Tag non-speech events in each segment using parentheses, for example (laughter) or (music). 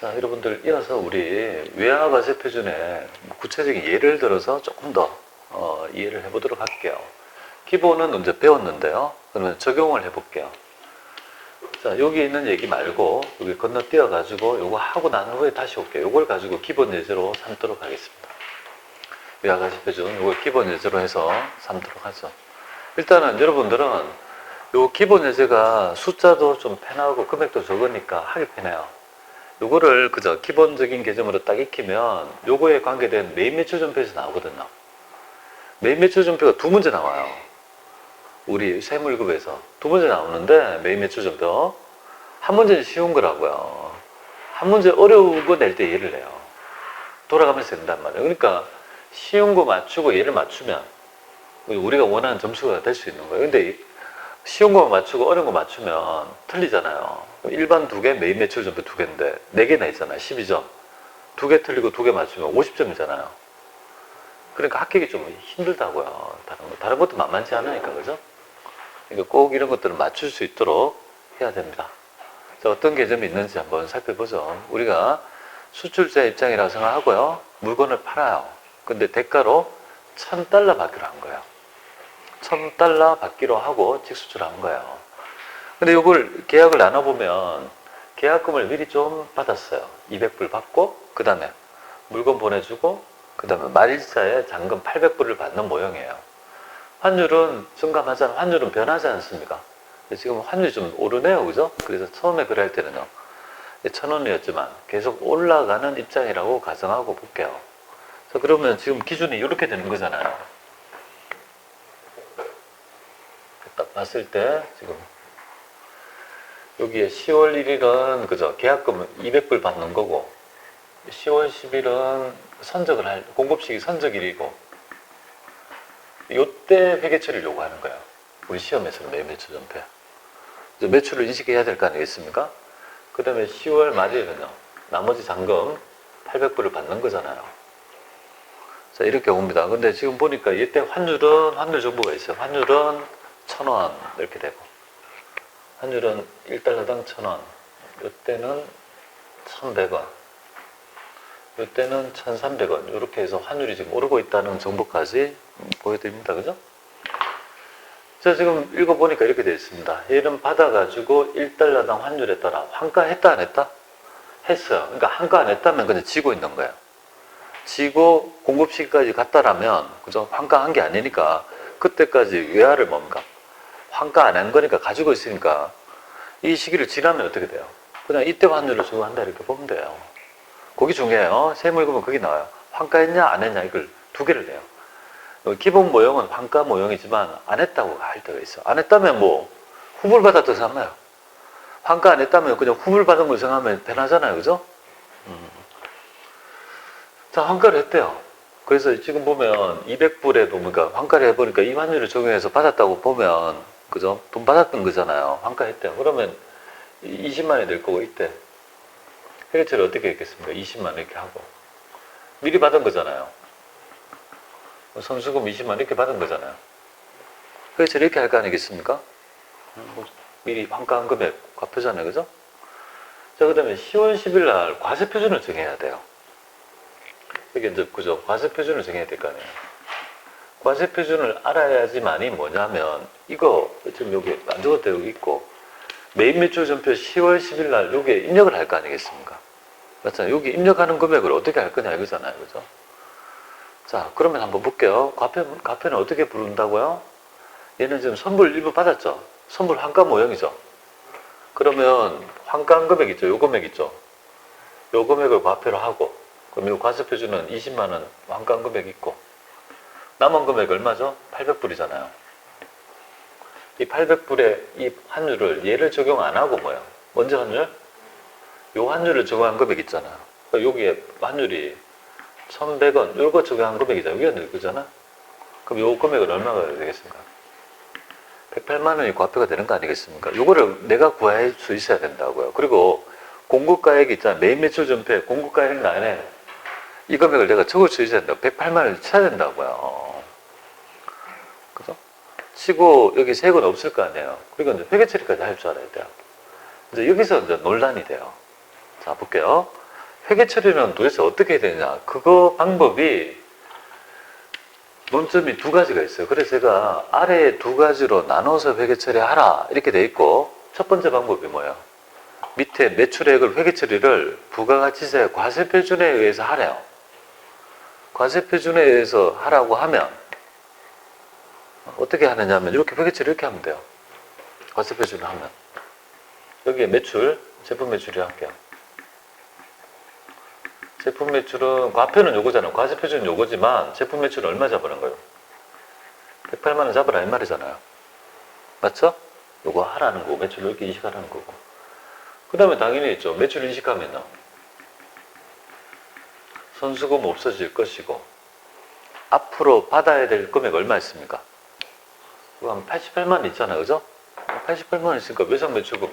자, 여러분들 이어서 우리 외화과세 표준의 구체적인 예를 들어서 조금 더 어, 이해를 해보도록 할게요. 기본은 이제 배웠는데요. 그러면 적용을 해볼게요. 자, 여기 있는 얘기 말고 여기 건너뛰어 가지고 요거 하고 난 후에 다시 올게요. 요걸 가지고 기본 예제로 삼도록 하겠습니다. 외화과세 표준 요걸 기본 예제로 해서 삼도록 하죠. 일단은 여러분들은 요 기본 예제가 숫자도 좀 편하고 금액도 적으니까 하기 편해요. 요거를 그저 기본적인 개념으로 딱 익히면 요거에 관계된 메인 매출 전표에서 나오거든요. 메인 매출 전표가 두 문제 나와요. 우리 세물급에서 두 문제 나오는데 메인 매출 전표 한 문제는 쉬운 거라고요. 한 문제 어려운 거 낼때 얘를 내요. 돌아가면서 낸단 말이에요. 그러니까 쉬운 거 맞추고 얘를 맞추면 우리가 원하는 점수가 될 수 있는 거예요. 근데 이 쉬운 거 맞추고 어려운 거 맞추면 틀리잖아요. 일반 두 개, 메인 매출 전표 두 개인데 네 개나 있잖아요. 12점. 두 개 틀리고 두 개 맞추면 50점이잖아요. 그러니까 합격이 좀 힘들다고요. 다른 거. 다른 것도 만만치 않으니까, 그죠? 그러니까 꼭 이런 것들을 맞출 수 있도록 해야 됩니다. 자, 어떤 개념이 있는지 한번 살펴보죠. 우리가 수출자 입장이라고 생각하고요. 물건을 팔아요. 근데 대가로 1000달러 받기로 한 거예요. 1000달러 받기로 하고 직수출한 거예요. 근데 이걸 계약을 나눠보면 계약금을 미리 좀 받았어요. 200불 받고, 그 다음에 물건 보내주고, 그 다음에 말일자에 잔금 800불을 받는 모형이에요. 환율은 증감하잖아. 환율은 변하지 않습니까? 지금 환율이 좀 오르네요. 그죠? 그래서 처음에 그럴 때는요. 천 원이었지만 계속 올라가는 입장이라고 가정하고 볼게요. 자, 그러면 지금 기준이 이렇게 되는 거잖아요. 딱 봤을 때 지금 여기에 10월 1일은 그죠 계약금 200불 받는 거고 10월 10일은 선적을 할 공급식이 선적일이고 요때 회계처리를 요구하는 거예요. 우리 시험에서는 매 매출 전폐. 매출을 인식해야 될 거 아니겠습니까? 그 다음에 10월 말일은요. 나머지 잔금 800불을 받는 거잖아요. 자, 이렇게 옵니다. 근데 지금 보니까 이때 환율은, 환율 정보가 있어요. 환율은 1000원 이렇게 되고. 환율은 1달러당 1000원. 이때는 1100원. 이때는 1300원. 이렇게 해서 환율이 지금 오르고 있다는 정보까지 보여드립니다. 그죠? 자, 지금 읽어보니까 이렇게 되어 있습니다. 얘는 받아가지고 1달러당 환율에 따라 환가했다, 안 했다? 했어요. 그러니까 환가 안 했다면 그냥 지고 있는 거예요. 지고 공급 시기까지 갔다라면, 그죠? 환가한 게 아니니까 그때까지 외화를 뭡니까? 환가 안 한 거니까 가지고 있으니까 이 시기를 지나면 어떻게 돼요? 그냥 이때 환율을 주고 한다 이렇게 보면 돼요. 거기 중요해요. 세물금은 거기 나와요. 환가했냐 안 했냐 이걸 두 개를 내요. 기본 모형은 환가 모형이지만 안 했다고 할 때가 있어. 안 했다면 뭐 후불 받았다고 생각해요. 환가 안 했다면 그냥 후불 받은 걸 생각하면 편하잖아요. 그죠? 음. 자, 환가를 했대요. 그래서 지금 보면 200불에 보니까 환가를 해보니까 이 환율을 적용해서 받았다고 보면 그죠? 돈 받았던 거잖아요. 환가했대요. 그러면 20만 원이 될 거고 이때 해결처리 어떻게 했겠습니까? 20만 원 이렇게 하고 미리 받은 거잖아요. 선수금 20만 원 이렇게 받은 거잖아요. 해결처리 이렇게 할 거 아니겠습니까? 뭐 미리 환가한 금액 갚으잖아요. 그죠? 자, 그 다음에 10월 10일 날 과세 표준을 정해야 돼요. 이게 이제 그죠? 과세 표준을 정해야 될 거 아니에요. 과세 표준을 알아야지만이 뭐냐면 이거 지금 여기 여기 있고 메인 매출 전표 10월 10일 날 여기에 입력을 할 거 아니겠습니까? 맞잖아요. 여기 입력하는 금액을 어떻게 할 거냐 이거잖아요. 그죠? 자, 그러면 한번 볼게요. 과표, 과표는 어떻게 부른다고요? 얘는 지금 선불 일부 받았죠? 선불 환가 모형이죠? 그러면 환가한 금액 있죠? 요 금액 있죠? 요 금액을 과표로 하고 그럼 이 과세 표준은 20만 원 환가한 금액 있고 남은 금액 얼마죠? 800불이잖아요. 이 800불의 이 환율을 얘를 적용 안 하고 뭐야? 언제 환율? 요 환율을 적용한 금액 있잖아요. 그러니까 여기에 환율이 1100원, 요거 적용한 금액이잖아. 여기가 늘 거잖아? 그럼 요 금액은 얼마가 되겠습니까? 108만 원이 과표가 되는 거 아니겠습니까? 요거를 내가 구할 수 있어야 된다고요. 그리고 공급가액이 있잖아. 메인 매출 전폐 공급가액 안에 이 금액을 내가 적을 수 있어야 된다. 108만 원을 쳐야 된다고요. 치고 여기 세액은 없을 거 아니에요. 그리고 이제 회계 처리까지 할 줄 알아야 돼요. 이제 여기서 이제 논란이 돼요. 자, 볼게요. 회계 처리는 도대체 어떻게 해야 되냐? 그거 방법이 논점이 두 가지가 있어요. 그래서 제가 아래 두 가지로 나눠서 회계 처리하라 이렇게 돼 있고 첫 번째 방법이 뭐예요? 밑에 매출액을 회계 처리를 부가가치세 과세 표준에 의해서 하래요. 과세 표준에 의해서 하라고 하면 어떻게 하느냐면 이렇게 회계 처리 이렇게 하면 돼요. 과세 표준을 하면 여기에 매출 제품 매출이 할게요. 제품 매출은 과표는 요거잖아요. 과세 표준은 요거지만 제품 매출은 얼마 잡으는 거예요? 108만 원 잡으라 이 말이잖아요. 맞죠? 요거 하라는 거고 매출 이렇게 인식하라는 거고. 그 다음에 당연히 있죠. 매출 인식하면요. 선수금 없어질 것이고 앞으로 받아야 될 금액 얼마 있습니까? 한 88만 원 있잖아요. 그죠? 88만 원 있으니까 외상 매출금이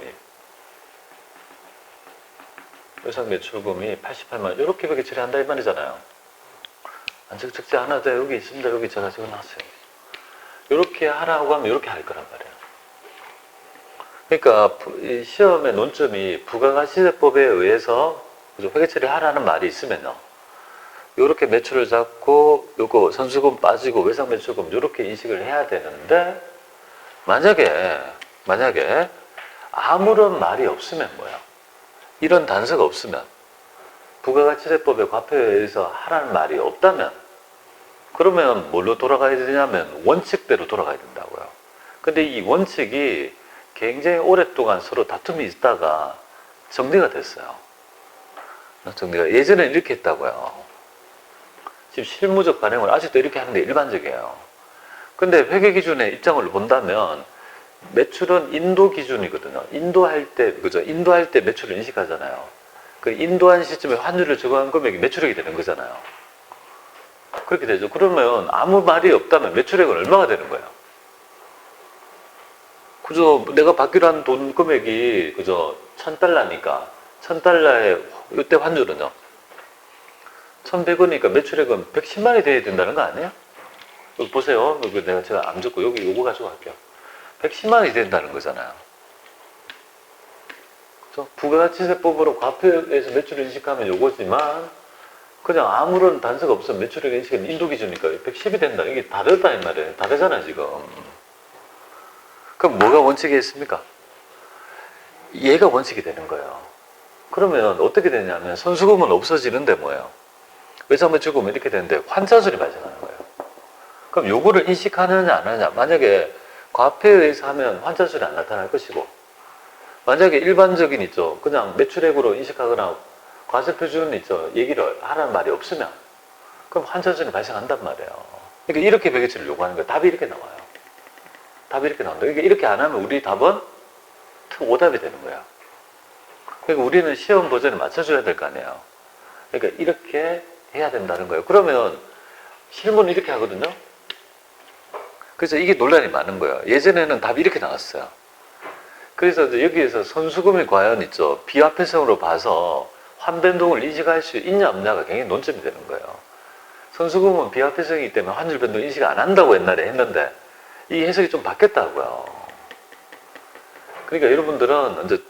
외상 매출금이 88만 원 이렇게 밖에 처리한다 이 말이잖아요. 안적적지 않아도 여기 있습니다. 여기 제가 적어놨어요. 이렇게 하라고 하면 이렇게 할 거란 말이에요. 그러니까 부- 이 시험의 논점이 부가가치세법에 의해서 그죠? 회계 처리 하라는 말이 있으면요. 이렇게 매출을 잡고 요거 선수금 빠지고 외상 매출금 이렇게 인식을 해야 되는데 만약에 만약에 아무런 말이 없으면 뭐야? 이런 단서가 없으면 부가가치세법의 과표에 의해서 하라는 말이 없다면 그러면 뭘로 돌아가야 되냐면 원칙대로 돌아가야 된다고요. 근데 이 원칙이 굉장히 오랫동안 서로 다툼이 있다가 정리가 됐어요. 정리가 예전에는 이렇게 했다고요. 지금 실무적 관행을 아직도 이렇게 하는 게 일반적이에요. 근데 회계 기준의 입장을 본다면 매출은 인도 기준이거든요. 인도할 때, 그죠? 인도할 때 매출을 인식하잖아요. 그 인도한 시점에 환율을 적용한 금액이 매출액이 되는 거잖아요. 그렇게 되죠. 그러면 아무 말이 없다면 매출액은 얼마가 되는 거예요? 그죠? 내가 받기로 한 돈 금액이, 그죠? 천 달러니까. 천 달러의, 이때 환율은요? 1100원이니까 매출액은 110만이 돼야 된다는 거 아니에요? 여기 보세요. 여기 내가 제가 안 적고 여기 요거 가지고 갈게요. 110만이 된다는 거잖아요. 그죠? 부가가치세법으로 과표에서 매출을 인식하면 요거지만 그냥 아무런 단서가 없으면 매출액 인식은 인도 기준이니까 110이 된다. 이게 다르다 이 말이에요. 다르잖아 지금. 그럼 뭐가 원칙이 있습니까? 얘가 원칙이 되는 거예요. 그러면 어떻게 되냐면 선수금은 없어지는데 뭐예요? 외상 매출금은 이렇게 되는데 환자술이 발생하는 거예요. 그럼 요거를 인식하느냐 안 하느냐. 만약에 과표에 의해서 하면 환자술이 안 나타날 것이고 만약에 일반적인 있죠. 그냥 매출액으로 인식하거나 과세 표준 있죠. 얘기를 하라는 말이 없으면 그럼 환자술이 발생한단 말이에요. 그러니까 이렇게 베개치를 요구하는 거예요. 답이 이렇게 나와요. 답이 이렇게 나온다. 그러니까 이렇게 안 하면 우리 답은 오답이 되는 거야. 그러니까 우리는 시험 버전에 맞춰줘야 될 거 아니에요. 그러니까 이렇게 해야 된다는 거예요. 그러면 실무는 이렇게 하거든요. 그래서 이게 논란이 많은 거예요. 예전에는 답이 이렇게 나왔어요. 그래서 여기에서 선수금이 과연 있죠. 비화폐성으로 봐서 환변동을 인식할 수 있냐 없냐가 굉장히 논점이 되는 거예요. 선수금은 비화폐성이기 때문에 환율 변동 인식 안 한다고 옛날에 했는데 이 해석이 좀 바뀌었다고요. 그러니까 여러분들은 이제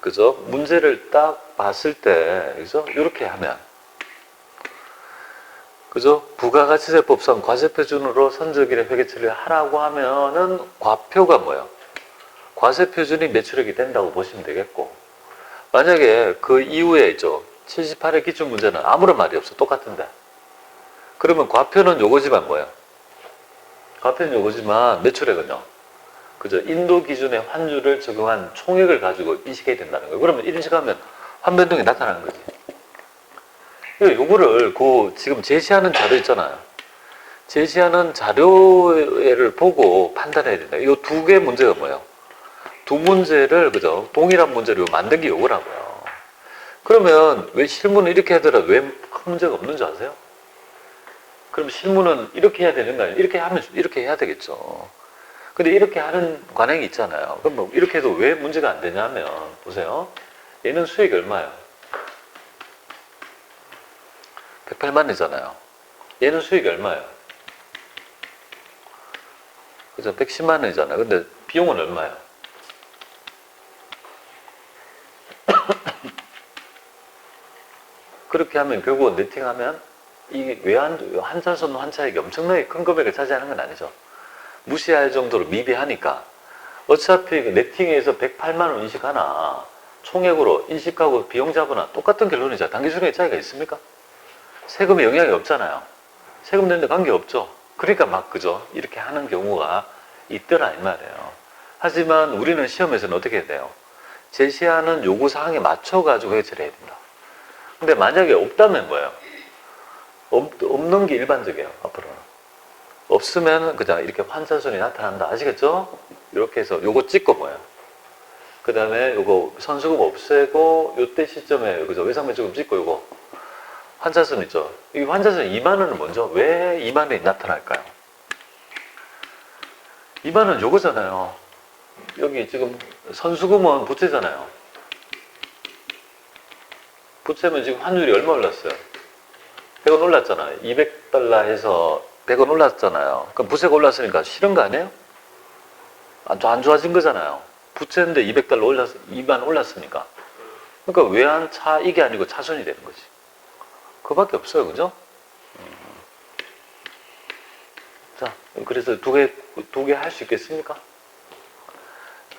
그죠 문제를 딱 봤을 때 그죠 이렇게 하면 그죠 부가가치세법상 과세표준으로 선적일의 회계처리를 하라고 하면은 과표가 뭐예요? 과세표준이 매출액이 된다고 보시면 되겠고 만약에 그 이후에 있죠 78회 기출 문제는 아무런 말이 없어 똑같은데 그러면 과표는 요거지만 뭐예요? 과표는 요거지만 매출액은요 그죠? 인도 기준의 환율을 적용한 총액을 가지고 인식해야 된다는 거예요. 그러면 인식하면 환변동이 나타나는 거지. 그러니까 요거를 그 지금 제시하는 자료 있잖아요. 제시하는 자료를 보고 판단해야 된다. 이 두 개 문제가 뭐예요? 두 문제를 그죠? 동일한 문제를 만든 게 요거라고요. 그러면 왜 실무는 이렇게 하더라도 왜큰 문제가 없는 줄 아세요? 그럼 실무는 이렇게 해야 되는 거 아니에요? 이렇게 하면 이렇게 해야 되겠죠. 근데 이렇게 하는 관행이 있잖아요. 그럼 뭐 이렇게 해도 왜 문제가 안 되냐면 보세요. 얘는 수익이 얼마예요? 108만 원이잖아요. 얘는 수익이 얼마예요? 그죠? 110만 원이잖아요. 근데 비용은 얼마예요? (coughs) 그렇게 하면 결국 네팅하면 이 외환 한자선 환차액이 엄청나게 큰 금액을 차지하는 건 아니죠. 무시할 정도로 미비하니까 어차피 그 네팅에서 108만 원 인식하나 총액으로 인식하고 비용 잡으나 똑같은 결론이죠. 단기순이익 차이가 있습니까? 세금에 영향이 없잖아요. 세금 내는데 관계 없죠. 그러니까 막 그죠. 이렇게 하는 경우가 있더라 이 말이에요. 하지만 우리는 시험에서는 어떻게 해야 돼요? 제시하는 요구 사항에 맞춰 가지고 해결해야 된다. 근데 만약에 없다면 뭐예요? 없, 없는 게 일반적이에요. 앞으로는. 없으면 그냥 이렇게 환자손이 나타난다. 아시겠죠? 이렇게 해서 요거 찍고 뭐예요? 그 다음에 요거 선수금 없애고 요때 시점에 그죠? 외상매주금 찍고 요거 환자손 있죠? 이 환자손 2만 원은 먼저 왜 2만 원이 나타날까요? 2만 원 요거잖아요. 여기 지금 선수금은 부채잖아요. 부채면 지금 환율이 얼마 올랐어요? 100원 올랐잖아요. 200달러 해서 100원 올랐잖아요. 그럼 부채가 올랐으니까 싫은 거 아니에요? 안, 좋- 안 좋아진 거잖아요. 부채인데 200달러 올랐, 2만 올랐으니까. 그러니까 외환 차, 이게 아니고 차손이 되는 거지. 그밖에 없어요. 그죠? 음. 자, 그래서 두 개, 두 개 할 수 있겠습니까?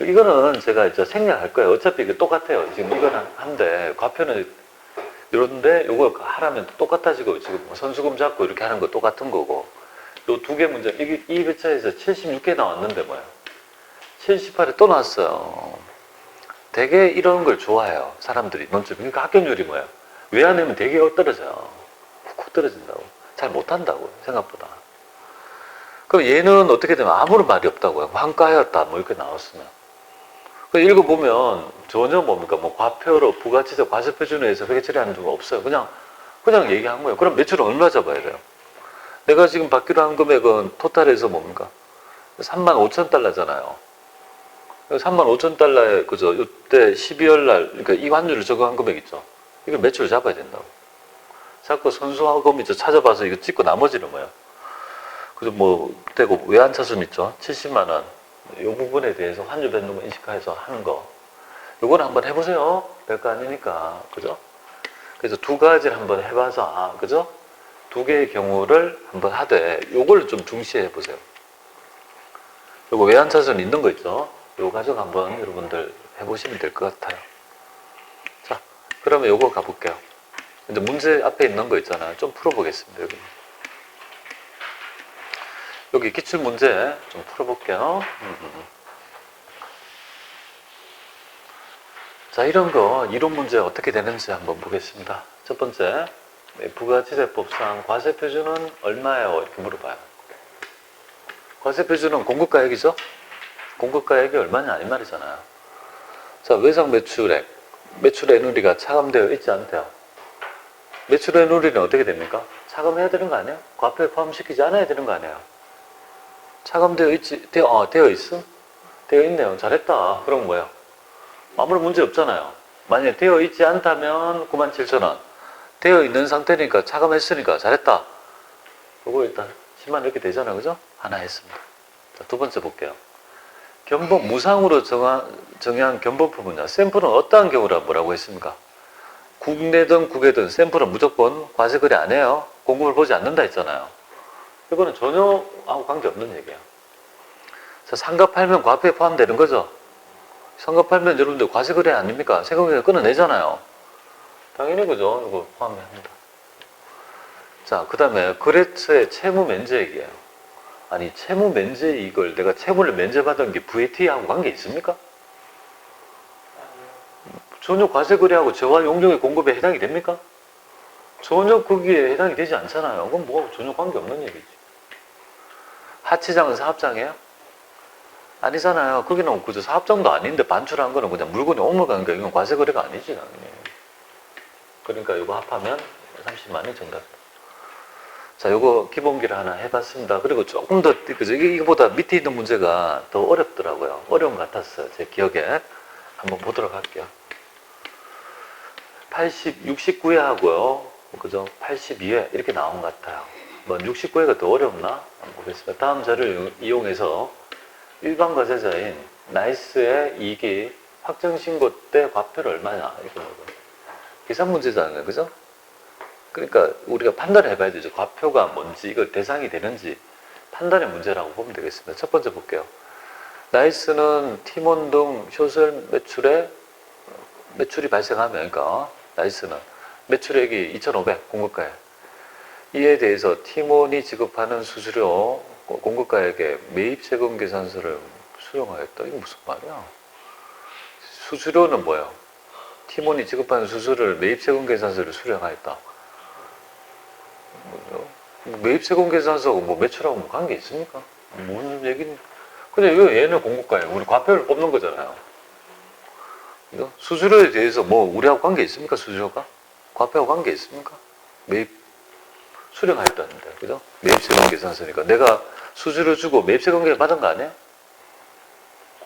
이거는 제가 이제 생략할 거예요. 어차피 이게 똑같아요. 지금 이거는 한데, 과표는 이런데 요거 하라면 똑같아지고 지금 뭐 선수금 잡고 이렇게 하는 거 똑같은 거고 요 두 개 문제 이게 이 배차에서 76개 나왔는데 뭐야 78에 또 나왔어요 되게 이런 걸 좋아해요 사람들이 먼저 그러니까 합격률이 뭐야 왜안 내면 되게 떨어져요 훅 떨어진다고 잘 못한다고 생각보다 그럼 얘는 어떻게 되면 아무런 말이 없다고요 환가였다 뭐 이렇게 나왔으면 그 읽어보면 전혀 뭡니까 뭐 과표로 부가치세 과세표 준에서 회계 처리하는 거 없어요. 그냥 그냥 얘기한 거예요. 그럼 매출은 얼마 잡아야 돼요? 내가 지금 받기로 한 금액은 토탈에서 뭡니까? 3만 5천 달러잖아요. 3만 5천 달러에 그죠? 이때 12월 날 그러니까 이 환율을 적용한 금액 있죠. 이걸 매출을 잡아야 된다고. 자꾸 선수하금 이제 찾아봐서 이거 찍고 나머지는 뭐야? 그죠? 뭐 되고 외환차순 있죠? 70만 원. 이 부분에 대해서 환율 변동 인식해서 하는 거. 요거는 한번 해보세요. 별거 아니니까. 그죠? 그래서 두 가지를 한번 해봐서, 아, 그죠? 두 개의 경우를 한번 하되, 요걸 좀 중시해 보세요. 요거 외환차선 있는 거 있죠? 요 가정 한번 여러분들 해보시면 될 것 같아요. 자, 그러면 요거 가볼게요. 근데 문제 앞에 있는 거 있잖아요. 좀 풀어보겠습니다. 여기. 여기 기출 문제 좀 풀어볼게요. 자, 이런 거 이론 문제 어떻게 되는지 한번 보겠습니다. 첫 번째, 네, 부가치세법상 과세 표준은 얼마예요? 이렇게 물어봐요. 과세 표준은 공급가액이죠? 공급가액이 얼마냐 이 말이잖아요. 자, 외상 매출액, 매출의 누리가 차감되어 있지 않대요. 매출의 누리는 어떻게 됩니까? 차감해야 되는 거 아니에요? 과표에 포함시키지 않아야 되는 거 아니에요? 차감되어 있지, 되어, 어, 되어 있음? 되어 있네요. 잘했다. 그럼 뭐야? 아무런 문제 없잖아요. 만약에 되어 있지 않다면 97,000원. 되어 있는 상태니까 차감했으니까 잘했다. 그거 일단 10만 이렇게 되잖아요. 그죠? 하나 했습니다. 자, 두 번째 볼게요. 견본, 무상으로 정한, 정한 견본품은요. 샘플은 어떠한 경우라 뭐라고 했습니까? 국내든 국외든 샘플은 무조건 과세 거래 안 해요. 공급을 보지 않는다 했잖아요. 이거는 전혀 아무 관계 없는 얘기예요. 자, 상가 팔면 과표에 포함되는 거죠. 상가 팔면 여러분들 과세 거래 아닙니까? 세금을 끊어내잖아요. 당연히 그죠. 이거 포함합니다. 자, 그 다음에 거래처의 채무 면제액이에요. 아니, 채무 면제이익을 내가 채무를 면제받은 게 VAT하고 관계 있습니까? 전혀 과세 거래하고 재화 용적의 공급에 해당이 됩니까? 전혀 거기에 해당이 되지 않잖아요. 그건 뭐 전혀 관계 없는 얘기지. 하치장은 사업장이에요? 아니잖아요. 거기는 그저 사업장도 아닌데 반출한 거는 그냥 물건이 오물간 게 이건 과세 거래가 아니지 당연히. 그러니까 이거 합하면 30만이 정답. 자, 요거 기본기를 하나 해봤습니다. 그리고 조금 더 그죠? 이거보다 밑에 있는 문제가 더 어렵더라고요. 어려운 것 같았어요. 제 기억에 한번 보도록 할게요. 80, 69회 하고요. 그죠? 82회 이렇게 나온 것 같아요. 뭐 69회가 더 어렵나? 한번 보겠습니다. 다음 자료를 이용해서 일반 과세자인 나이스의 이익이 확정신고 때 과표를 얼마냐? 이거 계산 문제잖아요. 그죠? 그러니까 우리가 판단을 해봐야 되죠. 과표가 뭔지, 이걸 대상이 되는지 판단의 문제라고 보면 되겠습니다. 첫 번째 볼게요. 나이스는 팀원 등 효설 매출에 매출이 발생하면, 그러니까 나이스는 매출액이 2,500 공급가에 이에 대해서 팀원이 지급하는 수수료 공급가에게 매입 세금 계산서를 수령하였다. 이게 무슨 말이야? 수수료는 뭐예요? 팀원이 지급하는 수수료를 매입 세금 계산서를 수령하였다. 매입세금 계산서하고 뭐 매출하고 뭐 관계 있습니까? 무슨 얘기는? 근데 이거 얘는 공급가예요. 우리 과표를 뽑는 거잖아요. 수수료에 대해서 뭐 우리하고 관계 있습니까? 수수료가? 과표하고 관계 있습니까? 매입 수령하였다는데, 그죠? 매입세금 계산서니까 내가 수수료 주고 매입세금 계산 받은 거 아니야?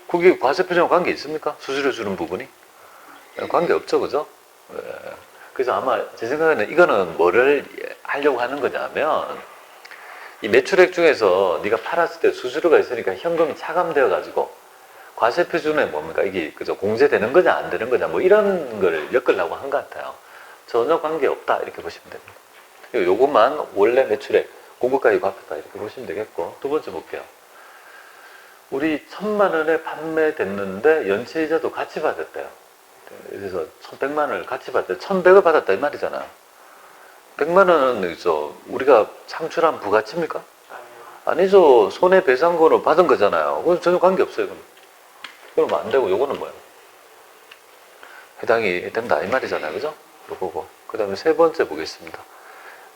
그게 과세표준과 관계 있습니까? 수수료 주는 부분이? 관계 없죠, 그죠? 예. 그래서 아마 제 생각에는 이거는 뭐를 하려고 하는 거냐면 이 매출액 중에서 네가 팔았을 때 수수료가 있으니까 현금이 차감되어 가지고 과세 표준에 뭡니까 이게 그죠 공제되는 거냐 안 되는 거냐 뭐 이런 걸 엮으려고 한 것 같아요. 전혀 관계 없다 이렇게 보시면 됩니다. 요것만 원래 매출액 공급가액 과표다 이렇게 보시면 되겠고 두 번째 볼게요. 우리 천만 원에 판매됐는데 연체이자도 같이 받았대요. 그래서 천백만 원을 같이 받았대. 천백을 받았다 이 말이잖아요. 백만 원은 저 우리가 창출한 부가치입니까? 아니죠. 손해배상금으로 받은 거잖아요. 그건 전혀 관계 없어요. 그럼. 그러면 안 되고 요거는 뭐예요? 해당이 된다 이 말이잖아요. 그죠? 요거고. 그 다음에 세 번째 보겠습니다.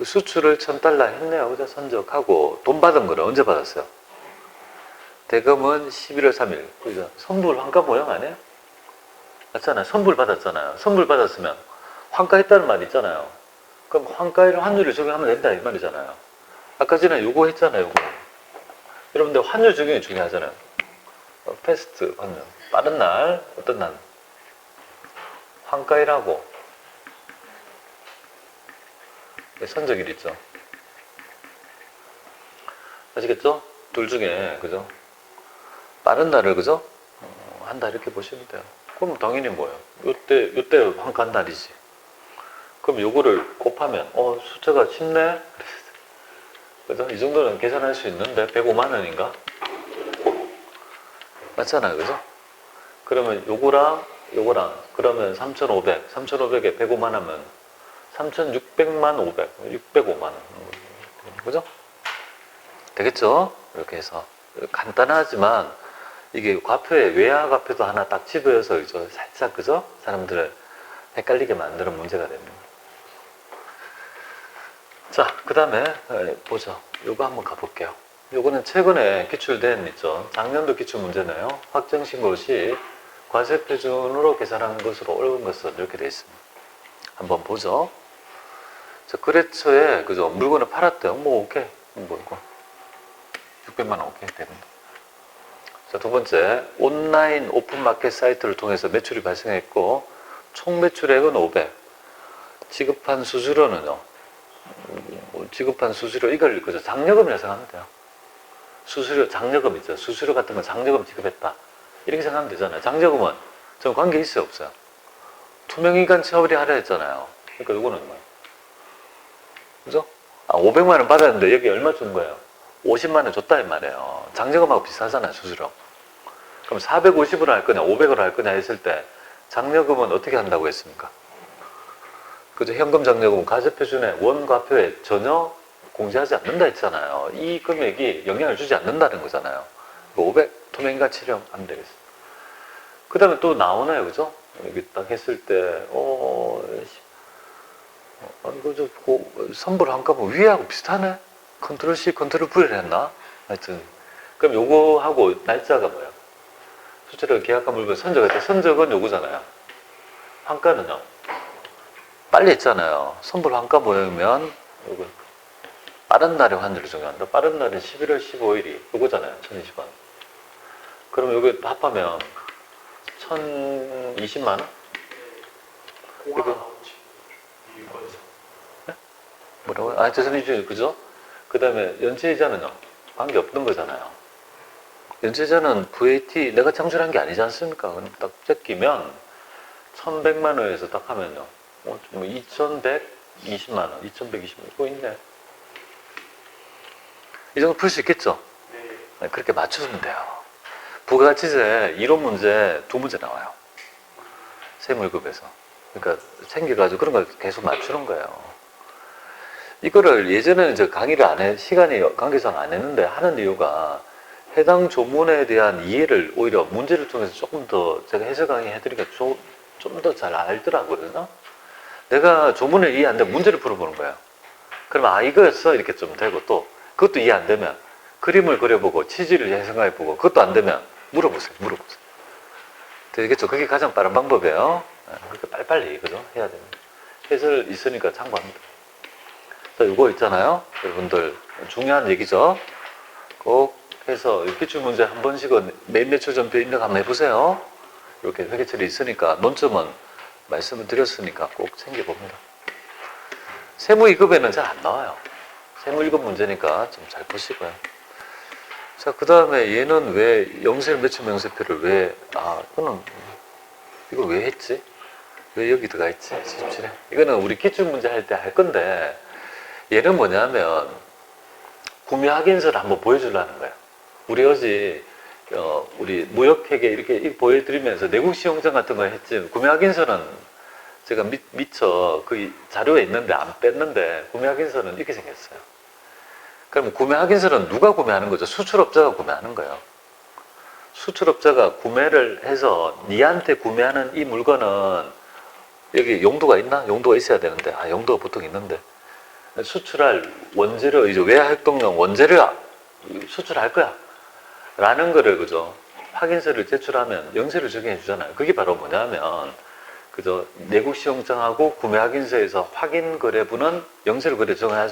수출을 천 달러 했네요. 그죠? 선적하고 돈 받은 거는 언제 받았어요? 대금은 11월 3일. 그죠? 선불 환가 모형 아니에요? 맞잖아요. 선불 받았잖아요. 선불 받았으면 환가했다는 말 있잖아요. 그럼 환가율 환율을 적용하면 된다 이 말이잖아요. 아까 전에 요거 했잖아요. 요거. 여러분들 환율 적용이 중요하잖아요. 어, 패스트 환율. 빠른 날 어떤 날? 환가일하고 선적일 있죠. 아시겠죠? 둘 중에 그죠? 빠른 날을 그죠? 어, 한다 이렇게 보시면 돼요. 그럼 당연히 뭐예요? 요때 요때 환가한 날이지. 그럼 요거를 곱하면 어 숫자가 쉽네. 그죠? 이 정도는 계산할 수 있는데 105만 원인가? 맞잖아요, 그죠? 그러면 요거랑 요거랑 그러면 3,500, 3,500에 105만 하면 3,600만 500, 605만 원. 그죠? 되겠죠? 이렇게 해서 간단하지만 이게 과표에 외화 과표도 하나 딱 집어여서? 살짝 그죠? 사람들을 헷갈리게 만드는 문제가 됩니다. 자, 그 다음에 보죠. 요거 한번 가볼게요. 요거는 최근에 기출된 있죠. 작년도 기출 문제네요. 확정 신고 시 과세 표준으로 계산한 것으로 옳은 것은 이렇게 되어 있습니다. 한번 보죠. 자, 거래처에 그죠? 물건을 팔았대요. 뭐 오케이. 뭐 이거 600만 원 오케이 됩니다. 자, 두 번째, 온라인 오픈 마켓 사이트를 통해서 매출이 발생했고, 총 매출액은 500. 지급한 수수료는요, 음, 지급한 수수료, 이걸 그죠? 장려금이라 생각하면 돼요. 수수료, 장려금 있죠. 수수료 같은 건 장려금 지급했다. 이렇게 생각하면 되잖아요. 장려금은 전 관계 있어요, 없어요? 투명인간 처벌이 하려 했잖아요. 그러니까 이거는 뭐예요? 그죠? 아, 500만 원 받았는데 여기 얼마 준 거예요? 50만 원 줬다 이 말이에요. 장려금하고 비슷하잖아요, 수수료. 그럼 450으로 할 거냐, 500으로 할 거냐 했을 때 장려금은 어떻게 한다고 했습니까? 그죠? 현금 장려금은 가세표준에 원과표에 전혀 공제하지 않는다 했잖아요. 이 금액이 영향을 주지 않는다는 거잖아요. 500 투명인간 치령 안 되겠어요. 그 다음에 또 나오나요, 그죠? 여기 딱 했을 때, 어, 어, 이거 저, 고, 선불 한가면 위하고 비슷하네? 컨트롤 C, 컨트롤 V를 했나? 하여튼. 그럼 요거하고 날짜가 뭐야? 수치를 계약한 물건 선적할 때 선적은 요거잖아요. 환가는요? 빨리 했잖아요. 선불 환가 모형이면 요거 빠른 날에 환율을 적용한다. 빠른 날은 11월 15일이 요거잖아요. 1020원. 그럼 요거 합하면 1020만 원? 이거 뭐라고요? 아, 죄송해요. 그죠? 그 다음에 연체이자는요? 관계 없는 거잖아요. 연체이자는 VAT 내가 창출한 게 아니지 않습니까? 딱 뺏기면 1100만 원에서 딱 하면요. 어, 뭐 2100, 20만 원, 2,120만 원 이거 있네. 이 정도 풀 수 있겠죠? 네, 그렇게 맞추면 돼요. 부가가치세 이론 문제 두 문제 나와요. 세무일급에서. 그러니까 챙겨가지고 그런 걸 계속 맞추는 거예요. 이거를 예전에는 저 강의를 안 해, 시간이 관계상 안 했는데 하는 이유가 해당 조문에 대한 이해를 오히려 문제를 통해서 조금 더 제가 해석 강의 해드리니까 좀더 잘 알더라고요. 내가 조문을 이해 안 되면 문제를 풀어보는 거예요. 그러면 아 이거였어 이렇게 좀 되고 또 그것도 이해 안 되면 그림을 그려보고 치질을 해석해보고 그것도 안 되면 물어보세요. 물어보세요. 되겠죠? 그게 가장 빠른 방법이에요. 네, 그렇게 빨리빨리 그죠? 해야 됩니다. 해설 있으니까 참고합니다. 자, 이거 있잖아요. 여러분들 중요한 얘기죠. 꼭 해서 기출 문제 한 번씩은 몇 며칠 전표 입력 한번 해보세요. 이렇게 회계처리 있으니까 논점은 말씀을 드렸으니까 꼭 챙겨봅니다. 세무 2급에는 잘 안 나와요. 세무 1급 문제니까 좀 잘 보시고요. 자, 그 다음에 얘는 왜 영세 매출 명세표를 왜, 아, 이거는, 이거 왜 했지? 왜 여기 들어가 있지? 77에. 이거는 우리 기출 문제 할 때 할 건데, 얘는 뭐냐면, 구매 확인서를 한번 보여주려는 거예요. 우리 어제, 어, 우리 무역회계 이렇게 보여드리면서 내국 시용장 같은 거 했지, 구매 확인서는 제가 미, 미처 그 자료에 있는데 안 뺐는데, 구매 확인서는 이렇게 생겼어요. 그럼 구매 확인서는 누가 구매하는 거죠? 수출업자가 구매하는 거예요. 수출업자가 구매를 해서 니한테 구매하는 이 물건은 여기 용도가 있나? 용도가 있어야 되는데 아 용도가 보통 있는데 수출할 원재료 이제 외화활동용 원재료 수출할 거야 라는 거를 그죠 확인서를 제출하면 영세를 적용해 주잖아요. 그게 바로 뭐냐면 그죠 내국 시용장하고 구매 확인서에서 확인 거래부는 영세를 거래 적용하죠.